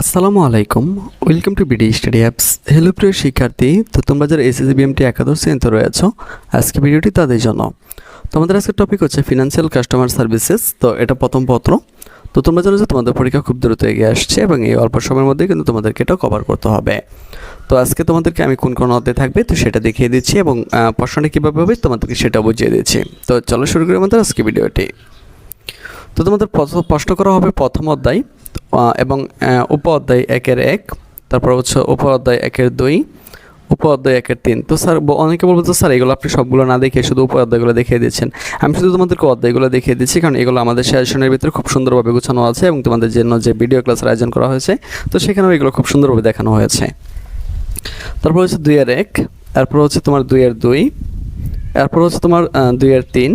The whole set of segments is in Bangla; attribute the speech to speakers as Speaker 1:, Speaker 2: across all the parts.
Speaker 1: আসসালামু আলাইকুম। Welcome to BD study apps hello প্রিয় শিক্ষার্থী। তো তোমরা যারা এসএসসি বিএমটি একাদশ শ্রেণীতে রয়েছো, আজকে ভিডিওটি তাদের জন্য। তোমাদের আজকের টপিক হচ্ছে ফিনান্সিয়াল কাস্টমার সার্ভিসেস তো এটা প্রথম পত্র। তো তোমরা জানো যে তোমাদের পরীক্ষা খুব দ্রুত এগিয়ে আসছে এবং এই অল্প সময়ের মধ্যে কিন্তু তোমাদেরকে এটা কভার করতে হবে। তো আজকে তোমাদেরকে আমি কোন কোন অধ্যায় থাকবে, তো সেটা দেখিয়ে দিচ্ছি এবং প্রশ্নটা কীভাবে হবে তোমাদেরকে সেটা বুঝিয়ে দিচ্ছি। তো চলো শুরু করি আমাদের আজকে ভিডিওটি। তো তোমাদের প্রশ্ন করা হবে প্রথম অধ্যায়। এবং উপ অধ্যায় একের এক, তারপর হচ্ছে উপ অধ্যায় একের দুই উপ অধ্যায় একের তিন। তো স্যার অনেকে বলব তো স্যার, এগুলো আপনি সবগুলো না দেখে শুধু উপ অধ্যায়গুলো দেখিয়ে দিচ্ছেন। আমি শুধু তোমাদেরকে অধ্যায়গুলো দেখিয়ে দিচ্ছি, কারণ এগুলো আমাদের সেশনের ভিতরে খুব সুন্দরভাবে গোছানো আছে এবং তোমাদের জন্য যে ভিডিও ক্লাসের আয়োজন করা হয়েছে, তো সেখানেও এগুলো খুব সুন্দরভাবে দেখানো হয়েছে। তারপর হচ্ছে দুই আর এক, তারপর হচ্ছে তোমার দুই আর দুই এরপর হচ্ছে তোমার দুই আর তিন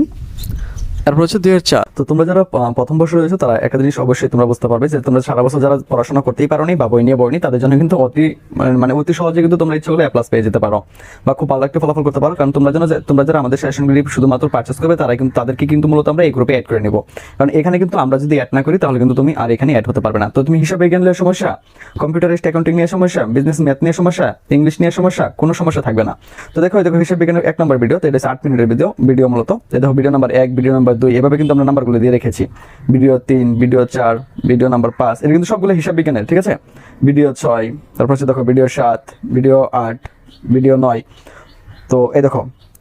Speaker 1: এরপর হচ্ছে দুই হাজার চার। তো তোমরা যারা প্রথম বছর রয়েছে, তারা একটা জিনিস অবশ্যই তোমরা বুঝতে পারবে যে তোমরা সারা বছর যারা পড়াশোনা করতেই পারোনি বা বই নিয়ে বইনি তাদের জন্য কিন্তু অতি, মানে- মানে অতি সহজে কিন্তু তোমরা ইচ্ছে করলে প্লাস পেয়ে যেতে পারো বা খুব ভালো একটা ফলাফল করতে পারো। কারণ তোমরা জানো তোমরা যারা আমাদের সেশনগুলি শুধুমাত্র পার্চেস করবে তারা কিন্তু, তাদেরকে কিন্তু মূলত আমরা এই গ্রুপে অ্যাড করে নেব। কারণ এখানে কিন্তু আমরা যদি অ্যাড না করি, তাহলে কিন্তু তুমি আর এখানে অ্যাড হতে পারবে না। তো তুমি হিসাব বিজ্ঞান নিয়ে সমস্যা কম্পিউটারিস্ট অ্যাকাউন্টিং নিয়ে সমস্যা বিজনেস ম্যাথ নিয়ে সমস্যা ইংলিশ নিয়ে সমস্যা, কোনো সমস্যা থাকবে না। তো দেখো দেখো হিসাব বিজ্ঞানের এক নম্বর ভিডিও তো এটা আট মিনিটের ভিডিও ভিডিও মূলত। দেখো ভিডিও নাম্বার এক ভিডিও নাম্বার দুই, এভাবে কিন্তু আমরা নাম্বারগুলো দিয়ে রেখেছি। ভিডিও তিন, ভিডিও চার, ভিডিও নাম্বার পাঁচ এটা কিন্তু সবগুলো হিসাব বিজ্ঞানের, ঠিক আছে? ভিডিও ছয়, তারপর হচ্ছে দেখো ভিডিও সাত, ভিডিও আট, ভিডিও নয়। তো এই দেখো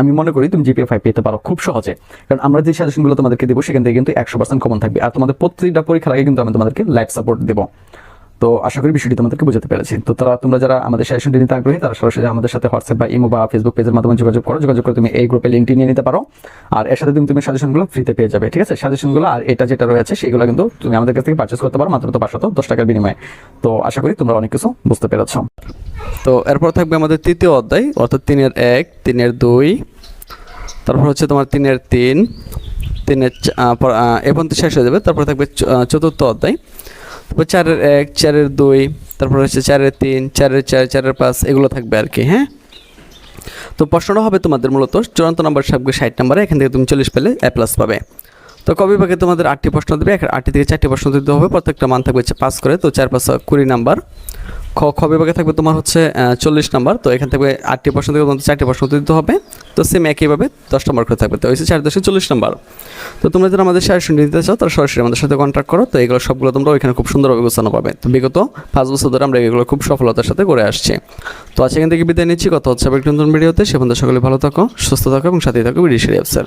Speaker 1: আমি মনে করি তুমি জিপিএ ফাইভ পেতে পারো খুব সহজে। কারণ আমরা যে সাজেশনগুলো তোমাদেরকে দেবো, সেখান থেকে কিন্তু একশো পার্সেন্ট কমন থাকবে। আর তোমাদের প্রত্যেকটা পরীক্ষার আগে কিন্তু আমি তোমাদেরকে লাইফ সাপোর্ট দেবো। তো আশা করি বিষয়টি তোমাদেরকে বোঝাতে পেরেছি। তো তারা, তোমরা যারা আমাদের সাজেশনটি নিতে আগ্রহী, তারা সরাসরি আমাদের সাথে হোয়াটসঅ্যাপ বা ইমো বা ফেসবুক পেজের মাধ্যমে যোগাযোগ করো। যোগাযোগ করে তুমি এই গ্রুপে লিঙ্কটি নিয়ে নিতে পারো। আর এর সাথে তুমি তুমি সাজেশনগুলো ফ্রিতে পেয়ে যাবে, ঠিক আছে? সাজেশনগুলো আর এটা যেটা রয়েছে, সেগুলো কিন্তু তুমি আমাদের কাছ থেকে পারচেস করতে পারো, মাত্র তো পাঁচশত দশ টাকার বিনিময়ে। তো আশা করি তোমরা অনেক কিছু বুঝতে পেরেছ। তো এরপর থাকবে আমাদের তৃতীয় অধ্যায়, অর্থাৎ তিনের এক, তিনের দুই, তারপর হচ্ছে তোমার তিনের তিন, তিনের এ পর্যন্ত শেষ হয়ে যাবে। তারপর থাকবে চতুর্থ অধ্যায়। তারপর চারের এক, চারের দুই, তারপর হচ্ছে চারের তিন, চারের চার, চারের পাঁচ, এগুলো থাকবে আর কি হ্যাঁ? তো প্রশ্নটা হবে তোমাদের মূলত চূড়ান্ত নাম্বার থাকবে ষাট নাম্বারে এখান থেকে তুমি চল্লিশ পেলে এ প্লাস পাবে। তো কবি ভাগে তোমাদের আটটি প্রশ্ন দেবে আটটি থেকে চারটি প্রশ্ন দিতে হবে, প্রত্যেকটা মান থাকবে পাস করে, তো চার পাঁচ, কুড়ি নাম্বার খ খ বিভাগে থাকবে তোমার হচ্ছে চল্লিশ নাম্বার। তো এখান থেকে আটটি প্রশ্ন থেকে তোমাদের চারটি প্রশ্ন দিতে হবে। তো সেম একইভাবে দশ নম্বর করে থাকবে। তো হচ্ছে চার দশে চল্লিশ নাম্বার। তো তোমরা যারা আমাদের সাজেশন নিতে চাও, তারা সরাসরি আমাদের সাথে কন্ট্যাক্ট করো। তো এগুলো সবগুলো তোমরা ওইখানে খুব সুন্দরভাবে গোছানো পাবে। তো বিগত পাঁচ বছর ধরে আমরা এগুলো খুব সফলতার সাথে করে আসছি। তো আজ এখান থেকে বিদায় নিচ্ছি। কথা হচ্ছে একটি নতুন ভিডিওতে। সে পর্যন্ত সকলে ভালো থাকো, সুস্থ থাকো এবং সাথে থাকো বিডি শরীফ স্যার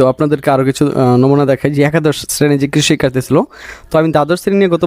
Speaker 2: তো আপনাদেরকে আরও কিছু নমুনা দেখাই যে একাদশ শ্রেণি যে কৃষি শিক্ষার্থী ছিল, তো আমি দ্বাদশ শ্রেণি নিয়ে গত